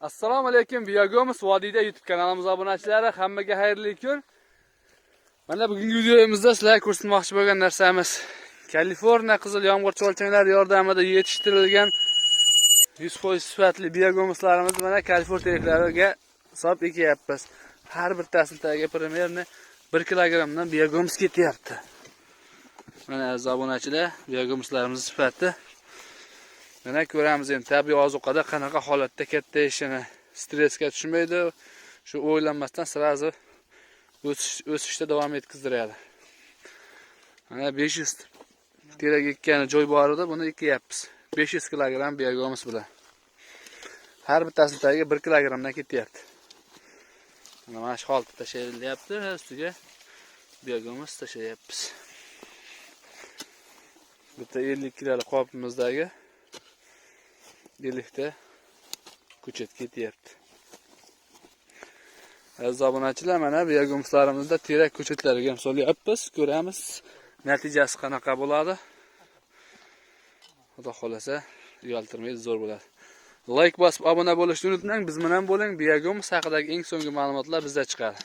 assalomu alaykum biyogomiz vodiyda youtube kanalimiz obunachilari hammaga xayrli kun mana bugungi videomizda sizlarga ko'rsatmoqchi bo'lgan narsamiz kaliforniya qizil yomg'ir o'lchamlar yordamida yetishtirilgan 100% sifatli biyogomislarimizni mana kaliforniya teriklariga solib ekyapmiz har bittasini tagiga примерно 1 kilogramdan biyogomis ketyapti mana aziz obunachilar biyogomislarimiz sifati mana ko'ramiz endi tabiiy ozuqada qanaqa holatda katta ishini stressga tushmaydi shu o'ylanmasdan sразу o'sish o'sishda davom etkazdiradi mana 500 terak ekkani joy bor edi buni ekyapmiz 500 kilogramm biyogomis bilan har bittasini tagiga 1 kilogrammdan ketyapti mana mana shu holatda tashlalyapti ustiga biyogomis tashlayapmiz bitta 50 kilolik qopimizdagi birlikte ko'chat ketyapti aziz obunachilar mana biyogomislarimizda terak ko'chatlariga ham solyapmiz ko'ramiz natijasi qanaqa bo'ladi xudo xohlasa uyaltirmaydi zo'r bo'ladi layk bosib obuna bo'lishni unutmang biz bilan bo'ling biyogomis haqidagi eng so'nggi ma'lumotlar bizda chiqadi